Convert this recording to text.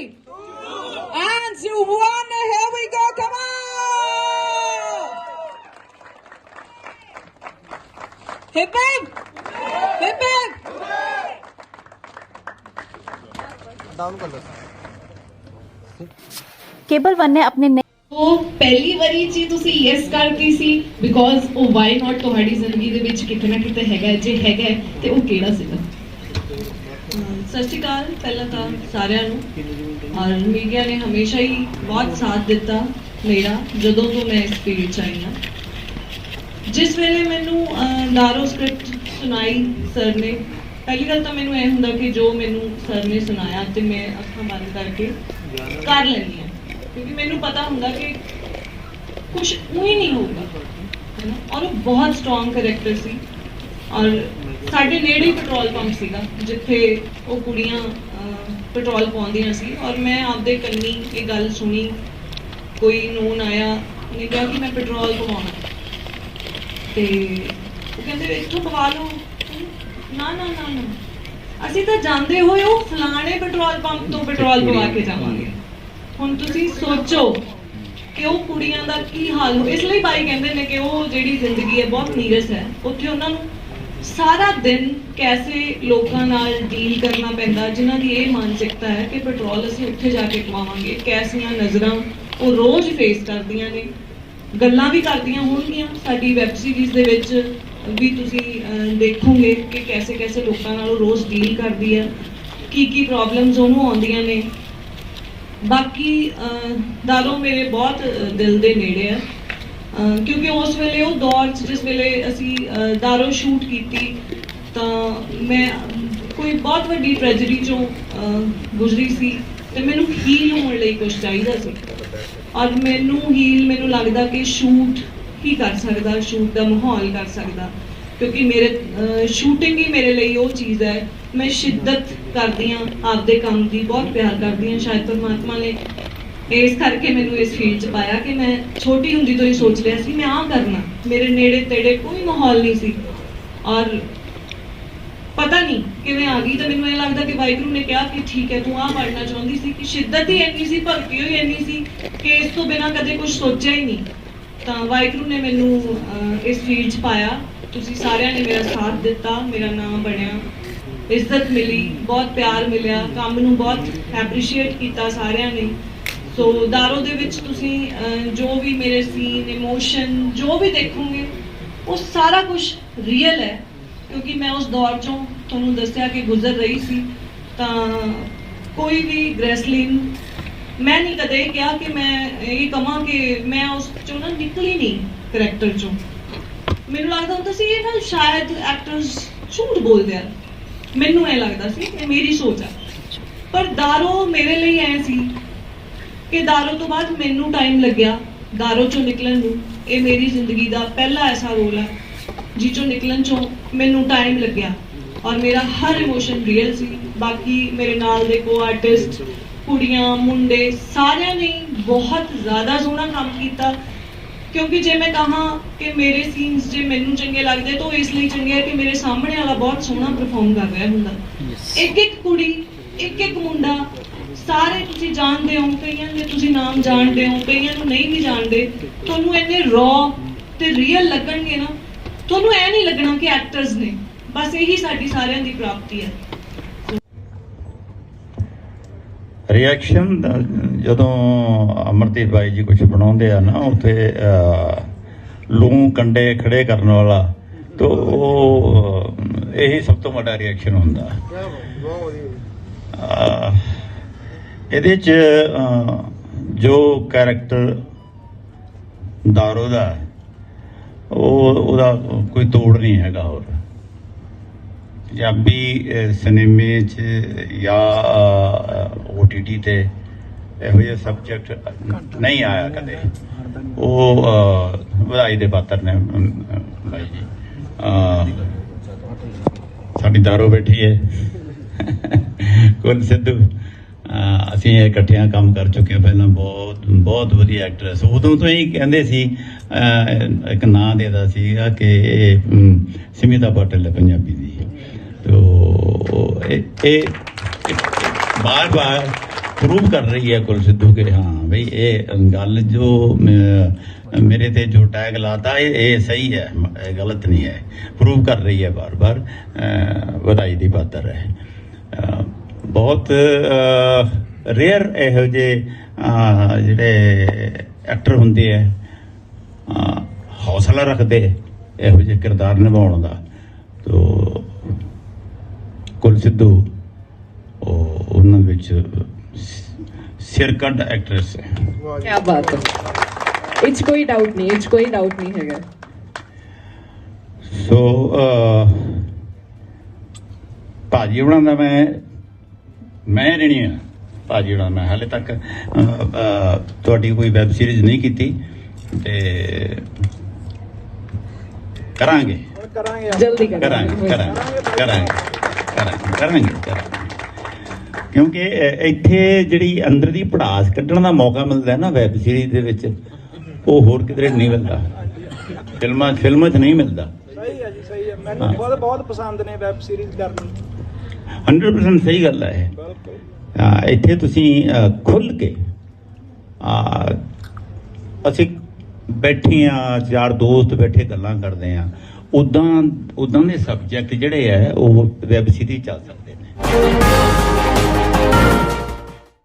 and to one. Here we go. Come on. Hip hip. Hip hip. Cable one ਨੇ ਆਪਣੇ ਉਹ ਪਹਿਲੀ ਵਾਰੀ ਜੀ ਤੁਸੀਂ ਯੈਸ ਕਰਤੀ ਸੀ ਬਿਕੋਜ਼ ਉਹ ਵਾਈ ਨਾਟ ਤੁਹਾਡੀ ਜ਼ਿੰਦਗੀ ਦੇ ਵਿੱਚ ਕਿਤੇ ਨਾ ਕਿਤੇ ਹੈਗਾ। ਜੇ ਹੈਗਾ ਤੇ ਉਹ ਕਿਹੜਾ ਸੀਗਾ ਸਤਿ ਸ਼੍ਰੀ ਅਕਾਲ, ਪਹਿਲਾਂ ਤਾਂ ਸਾਰਿਆਂ ਨੂੰ। ਔਰ ਮੀਡੀਆ ਨੇ ਹਮੇਸ਼ਾ ਹੀ ਬਹੁਤ ਸਾਥ ਦਿੱਤਾ ਮੇਰਾ, ਜਦੋਂ ਤੋਂ ਮੈਂ ਇਸ ਫੀਲਡ 'ਚ ਆਈ ਹਾਂ। ਜਿਸ ਵੇਲੇ ਮੈਨੂੰ ਨਾਰੋ ਸਕ੍ਰਿਪਟ ਸੁਣਾਈ ਸਰ ਨੇ, ਪਹਿਲੀ ਗੱਲ ਤਾਂ ਮੈਨੂੰ ਇਹ ਹੁੰਦਾ ਕਿ ਜੋ ਮੈਨੂੰ ਸਰ ਨੇ ਸੁਣਾਇਆ ਤੇ ਮੈਂ ਅੱਖਾਂ ਬੰਦ ਕਰਕੇ ਕਰ ਲੈਂਦੀ ਹਾਂ। ਕਿਉਂਕਿ ਮੈਨੂੰ ਪਤਾ ਹੁੰਦਾ ਕਿ ਕੁਝ ਉਹੀ ਨਹੀਂ ਹੋਊਗਾ ਹੈ ਨਾ ਔਰ ਉਹ ਬਹੁਤ ਸਟਰੋਂਗ ਕੈਰੈਕਟਰ ਸੀ। ਔਰ ਸਾਡੇ ਨੇੜੇ ਹੀ ਪੈਟਰੋਲ ਪੰਪ ਸੀਗਾ, ਜਿੱਥੇ ਉਹ ਕੁੜੀਆਂ ਪੈਟਰੋਲ ਪਾਉਂਦੀਆਂ ਸੀ। ਔਰ ਮੈਂ ਆਪਦੇ ਕੰਨੀ ਇਹ ਗੱਲ ਸੁਣੀ, ਕੋਈ ਨੂਨ ਆਇਆ, ਉਹਨੇ ਕਿਹਾ ਕਿ ਮੈਂ ਪੈਟਰੋਲ ਪਵਾਉਣਾ। ਤੇ ਉਹ ਕਹਿੰਦੇ, ਇੱਥੋਂ ਪਵਾ ਲਓ। ਨਾ ਨਾ ਨਾ ਨਾ। ਅਸੀਂ ਤਾਂ ਜਾਂਦੇ ਹੋਏ ਉਹ ਫਲਾਣੇ ਪੈਟਰੋਲ ਪੰਪ ਤੋਂ ਪੈਟਰੋਲ ਪਵਾ ਕੇ ਜਾਵਾਂਗੇ। ਹੁਣ ਤੁਸੀਂ ਸੋਚੋ ਕਿ ਉਹ ਕੁੜੀਆਂ ਦਾ ਕੀ ਹਾਲ ਹੋ ਇਸ ਲਈ ਬਾਈ ਕਹਿੰਦੇ ਨੇ ਕਿ ਉਹ ਜਿਹੜੀ ਜ਼ਿੰਦਗੀ ਹੈ ਬਹੁਤ ਨੀਰਸ ਹੈ। ਉੱਥੇ ਉਹਨਾਂ ਨੂੰ ਸਾਰਾ ਦਿਨ ਕੈਸੇ ਲੋਕਾਂ ਨਾਲ ਡੀਲ ਕਰਨਾ ਪੈਂਦਾ ਜਿਨ੍ਹਾਂ ਦੀ ਇਹ ਮਾਨਸਿਕਤਾ ਹੈ ਕਿ ਪੈਟਰੋਲ ਅਸੀਂ ਉੱਥੇ ਜਾ ਕੇ ਕਮਾਵਾਂਗੇ ਕੈਸੀਆਂ ਨਜ਼ਰਾਂ ਉਹ ਰੋਜ਼ ਫੇਸ ਕਰਦੀਆਂ ਨੇ ਗੱਲਾਂ ਵੀ ਕਰਦੀਆਂ ਹੋਣਗੀਆਂ। ਸਾਡੀ ਵੈਬ ਸੀਰੀਜ਼ ਦੇ ਵਿੱਚ ਵੀ ਤੁਸੀਂ ਦੇਖੋਗੇ ਕਿ ਕੈਸੇ ਕੈਸੇ ਲੋਕਾਂ ਨਾਲ ਉਹ ਰੋਜ਼ ਡੀਲ ਕਰਦੀ ਹੈ ਕੀ ਕੀ ਪ੍ਰੋਬਲਮਸ ਉਹਨੂੰ ਆਉਂਦੀਆਂ ਨੇ। ਬਾਕੀ ਅਹ, ਦਾਰੋ ਮੇਰੇ ਬਹੁਤ ਦਿਲ ਦੇ ਨੇੜੇ ਆ ਕਿਉਂਕਿ ਉਸ ਵੇਲੇ ਉਹ ਦੌਰ 'ਚ, ਜਿਸ ਵੇਲੇ ਅਸੀਂ ਦਾਰੋ ਸ਼ੂਟ ਕੀਤੀ, ਤਾਂ ਮੈਂ ਕੋਈ ਬਹੁਤ ਵੱਡੀ ਟ੍ਰੈਜੇਡੀ ਚੋਂ ਗੁਜ਼ਰੀ ਸੀ ਤੇ ਮੈਨੂੰ ਹੀਲ ਹੋਣ ਲਈ ਕੁਝ ਚਾਹੀਦਾ ਸੀ। ਔਰ ਮੈਨੂੰ ਹੀਲ ਮੈਨੂੰ ਲੱਗਦਾ ਕਿ ਸ਼ੂਟ ਹੀ ਕਰ ਸਕਦਾ ਸ਼ੂਟ ਦਾ ਮਾਹੌਲ ਕਰ ਸਕਦਾ, ਕਿਉਂਕਿ ਮੇਰੇ ਸ਼ੂਟਿੰਗ ਹੀ ਮੇਰੇ ਲਈ ਉਹ ਚੀਜ਼ ਹੈ। ਮੈਂ ਸ਼ਿੱਦਤ ਕਰਦੀ ਹਾਂ, ਆਪਦੇ ਕੰਮ ਦੀ, ਬਹੁਤ ਪਿਆਰ ਕਰਦੀ ਹਾਂ, ਸ਼ਾਇਦ ਪਰਮਾਤਮਾ ਨੇ ਇਸ ਕਰਕੇ ਮੈਨੂੰ ਇਸ ਫੀਲਡ 'ਚ ਪਾਇਆ ਕਿ ਮੈਂ ਛੋਟੀ ਹੁੰਦੀ ਤੋਂ ਹੀ ਸੋਚ ਲਿਆ ਸੀ, ਮੈਂ ਆਹ ਕਰਨਾ। ਮੇਰੇ ਨੇੜੇ ਤੇੜੇ ਕੋਈ ਮਾਹੌਲ ਨਹੀਂ ਸੀ। ਔਰ ਪਤਾ ਨਹੀਂ ਕਿਵੇਂ ਆ ਗਈ ਤਾਂ ਮੈਨੂੰ ਇਹ ਲੱਗਦਾ ਕਿ ਵਾਹਿਗੁਰੂ ਨੇ ਕਿਹਾ ਕਿ ਠੀਕ ਹੈ, ਤੂੰ ਆਹ ਪੜਨਾ ਚਾਹੁੰਦੀ ਸੀ ਕਿ ਸ਼ਿੱਦਤ ਹੀ ਇੰਨੀ ਸੀ ਭਲਕੀ ਹੋਈ ਇੰਨੀ ਸੀ ਕਿ ਇਸ ਤੋਂ ਬਿਨਾ ਕਦੇ ਕੁਝ ਸੋਚਿਆ ਹੀ ਨਹੀਂ। ਤਾਂ ਵਾਹਿਗੁਰੂ ਨੇ ਮੈਨੂੰ ਇਸ ਫੀਲਡ 'ਚ ਪਾਇਆ। ਤੁਸੀਂ ਸਾਰਿਆਂ ਨੇ ਮੇਰਾ ਸਾਥ ਦਿੱਤਾ, ਮੇਰਾ ਨਾਮ ਬਣਿਆ। ਇੱਜ਼ਤ ਮਿਲੀ, ਬਹੁਤ ਪਿਆਰ ਮਿਲਿਆ, ਕੰਮ ਨੂੰ ਬਹੁਤ ਐਪਰੀਸ਼ੀਏਟ ਕੀਤਾ ਸਾਰਿਆਂ ਨੇ। ਸੋ ਦਾਰੋ ਦੇ ਵਿੱਚ ਤੁਸੀਂ ਜੋ ਵੀ ਮੇਰੇ ਸੀਨ ਇਮੋਸ਼ਨ ਜੋ ਵੀ ਦੇਖੋਗੇ, ਉਹ ਸਾਰਾ ਕੁਝ ਰੀਅਲ ਹੈ। ਕਿਉਂਕਿ ਮੈਂ ਉਸ ਦੌਰ ਚੋਂ ਤੁਹਾਨੂੰ ਦੱਸਿਆ ਕਿ ਗੁਜ਼ਰ ਰਹੀ ਸੀ, ਤਾਂ ਕੋਈ ਵੀ ਗ੍ਰੈਸਲਿੰਗ ਮੈਂ ਨਹੀਂ ਕਦੇ ਕਿਹਾ ਕਿ ਮੈਂ ਇਹ ਕਹਾਂ ਕਿ ਮੈਂ ਉਸ ਚੋਂ ਨਾ ਨਿਕਲੀ ਨਹੀਂ ਕਰੈਕਟਰ ਚੋਂ। ਮੈਨੂੰ ਲੱਗਦਾ ਹੁੰਦਾ ਸੀ ਇਹ ਨਾ ਸ਼ਾਇਦ ਐਕਟਰਸ ਝੂਠ ਬੋਲਦੇ ਆ। ਮੈਨੂੰ ਇਹ ਲੱਗਦਾ ਸੀ ਇਹ ਮੇਰੀ ਸੋਚ ਆ। ਪਰ ਦਾਰੋ ਮੇਰੇ ਲਈ ਐ ਸੀ ਕਿ ਦਾਰੋ ਤੋਂ ਬਾਅਦ ਮੈਨੂੰ ਟਾਈਮ ਲੱਗਿਆ ਦਾਰੋ ਚੋਂ ਨਿਕਲਣ ਨੂੰ। ਇਹ ਮੇਰੀ ਜ਼ਿੰਦਗੀ ਦਾ ਪਹਿਲਾ ਐਸਾ ਰੋਲ ਹੈ ਜਿਹ ਚੋਂ ਨਿਕਲਣ ਚੋਂ ਮੈਨੂੰ ਟਾਈਮ ਲੱਗਿਆ ਔਰ ਮੇਰਾ ਹਰ ਇਮੋਸ਼ਨ ਰੀਅਲ ਸੀ। ਬਾਕੀ ਮੇਰੇ ਨਾਲ ਦੇ ਕੋ ਆਰਟਿਸਟ ਕੁੜੀਆਂ ਮੁੰਡੇ ਸਾਰਿਆਂ ਨੇ ਹੀ ਬਹੁਤ ਜ਼ਿਆਦਾ ਸੋਹਣਾ ਕੰਮ ਕੀਤਾ। ਕਿਉਂਕਿ ਜੇ ਮੈਂ ਕਹਾਂ ਕਿ ਮੇਰੇ ਸੀਨਸ ਜੇ ਮੈਨੂੰ ਚੰਗੇ ਲੱਗਦੇ ਤਾਂ ਇਸ ਲਈ ਚੰਗੇ ਆ ਕਿ ਮੇਰੇ ਸਾਹਮਣੇ ਵਾਲਾ ਬਹੁਤ ਸੋਹਣਾ ਪਰਫਾਰਮ ਕਰ ਰਿਹਾ ਹੁੰਦਾ। ਇੱਕ ਇੱਕ ਕੁੜੀ ਇੱਕ ਇੱਕ ਮੁੰਡਾ ਸਾਰੇ ਤੁਸੀਂ ਜਾਣਦੇ ਹੋ ਕਈਆਂ ਦੇ ਤੁਸੀਂ ਨਾਮ ਜਾਣਦੇ ਹੋ ਕਈਆਂ ਨੂੰ ਨਹੀਂ ਵੀ ਜਾਣਦੇ। ਤੁਹਾਨੂੰ ਇੰਨੇ ਰॉ ਤੇ ਰੀਅਲ ਲੱਗਣਗੇ ਨਾ ਤੁਹਾਨੂੰ ਐ ਨਹੀਂ ਲੱਗਣਾ ਕਿ ਐਕਟਰਸ ਨੇ। ਬਸ ਇਹੀ ਸਾਡੀ ਸਾਰਿਆਂ ਦੀ ਪ੍ਰਾਪਤੀ ਹੈ। ਰਿਐਕਸ਼ਨ ਜਦੋਂ ਅਮਰਦੀਪ ਬਾਈ ਜੀ ਕੁਝ ਬਣਾਉਂਦੇ ਆ ਨਾ ਉੱਥੇ ਲੂੰ ਕੰਡੇ ਖੜੇ ਕਰਨ ਵਾਲਾ ਤੋ ਉਹ ਇਹੀ ਸਭ ਤੋਂ ਵੱਡਾ ਰਿਐਕਸ਼ਨ ਹੁੰਦਾ। ਅਹ, ਇਹਦੇ ਚ ਜੋ ਕੈਰੈਕਟਰ ਦਾਰੋ ਦਾ ਉਹ ਉਹਦਾ ਕੋਈ ਤੋੜ ਨਹੀਂ ਹੈਗਾ ਹੋਰ। ਪੰਜਾਬੀ ਸਿਨੇਮੇ 'ਚ ਜਾਂ OTT ਤੇ ਇਹੋ ਜਿਹੇ ਸਬਜੈਕਟ ਨਹੀਂ ਆਇਆ ਕਦੇ। ਉਹ ਵਧਾਈ ਦੇ ਪਾਤਰ ਨੇ ਅਮ, ਬਾਈ ਜੀ। ਸਾਡੀ ਦਾਰੋ ਬੈਠੀ ਹੈ। ਕੁਲ ਸਿੱਧੂ? ਅਸੀਂ ਇਕੱਠਿਆਂ ਕੰਮ ਕਰ ਚੁੱਕੇ ਹਾਂ ਪਹਿਲਾਂ ਬਹੁਤ ਬਹੁਤ ਵਧੀਆ ਐਕਟਰੈਸ ਉਦੋਂ ਤੋਂ ਹੀ ਕਹਿੰਦੇ ਸੀ ਇੱਕ ਨਾਂ ਦੇਦਾ ਸੀਗਾ ਕਿ ਇਹ ਅਮ, ਸਿਮਿਤਾ ਪਟੇਲ ਹੈ ਪੰਜਾਬੀ ਦੀ। ਤੋ ਇਹ ਇਹ ਬਾਰ ਬਾਰ ਪ੍ਰੂਵ ਕਰ ਰਹੀ ਹੈ ਕੁਲ ਸਿੱਧੂ ਕਿ ਹਾਂ ਬਈ ਇਹ ਗੱਲ ਜੋ ਮੇਰੇ ਤੇ ਜੋ ਟੈਗ ਲਾਤਾ ਇਹ ਇਹ ਸਹੀ ਹੈ ਇਹ ਗਲਤ ਨਹੀਂ ਹੈ। ਪ੍ਰੂਵ ਕਰ ਰਹੀ ਹੈ ਬਾਰ-ਬਾਰ ਵਧਾਈ ਦੀ ਪਾਤਰ ਹੈ। ਬਹੁਤ ਰੇਅਰ ਇਹੋ ਜਿਹੇ ਅਹ, ਜਿਹੜੇ ਐਕਟਰ ਹੁੰਦੇ ਆ ਅਹ, ਹੌਸਲਾ ਰੱਖਦੇ ਇਹੋ ਜਿਹੇ ਕਿਰਦਾਰ ਨਿਭਾਉਣ ਦਾ। ਤੋ ਕੁਲ ਸਿੱਧੂ ਉਹ ਉਹਨਾਂ ਵਿੱਚ ਸਿਰਕੰਡ ਐਕਟਰੈਸ ਹੈ। ਕੀ ਬਾਤ ਹੈ। ਇਹ 'ਚ ਕੋਈ ਡਾਊਟ ਨਹੀਂ ਇਹ 'ਚ ਕੋਈ ਡਾਊਟ ਨਹੀਂ ਹੈਗਾ। ਸੋ ਭਾਜੀ ਉਹਨਾਂ ਦਾ ਮੈਂ ਮੈਂ ਰਣੀ ਆ। ਭਾਜੀ ਦਾ ਮੈਂ ਹਾਲੇ ਤੱਕ ਤੁਹਾਡੀ ਕੋਈ ਵੈਬ ਸੀਰੀਜ਼ ਨਹੀਂ ਕੀਤੀ ਤੇ ਕਰਾਂਗੇ। ਕਰਾਂਗੇ। ਕਰਾਂਗੇ ਕਰਾਂਗੇ ਕਰਾਂਗੇ ਕਰਾਂਗੇ ਕਰਾਂਗੇ ਕਿਉਂਕਿ ਇੱਥੇ ਜਿਹੜੀ ਅੰਦਰ ਦੀ ਪੜਾਸ ਕੱਢਣ ਦਾ ਮੌਕਾ ਮਿਲਦਾ ਹੈ ਨਾ ਵੈਬ ਸੀਰੀਜ਼ ਦੇ ਵਿੱਚ ਉਹ ਹੋਰ ਕਿਧਰੇ ਨਹੀਂ ਮਿਲਦਾ। ਫਿਲਮਾਂ ਫਿਲਮਾਂ 'ਚ ਨਹੀਂ ਮਿਲਦਾ। ਸਹੀ ਹੈ ਜੀ ਸਹੀ ਹੈ। ਮੈਨੂੰ। ਬਹੁਤ ਬਹੁਤ ਪਸੰਦ ਨੇ ਵੈਬ ਸੀਰੀਜ਼ ਕਰਨੀ। 100% ਸਹੀ ਗੱਲ ਹੈ ਇਹ। ਇੱਥੇ ਤੁਸੀਂ ਖੁੱਲ ਕੇ ਅਸੀਂ ਬੈਠੇ ਆ ਚਾਰ ਦੋਸਤ ਬੈਠੇ ਗੱਲਾਂ ਕਰਦੇ ਆ। ਉਦਾਂ ਉਦਾਂ ਦੇ ਸਬਜੈਕਟ ਜਿਹੜੇ ਆ ਉਹ ਵੈਬ ਸੀਰੀਜ਼ ਚੱਲ ਸਕਦੇ ਨੇ।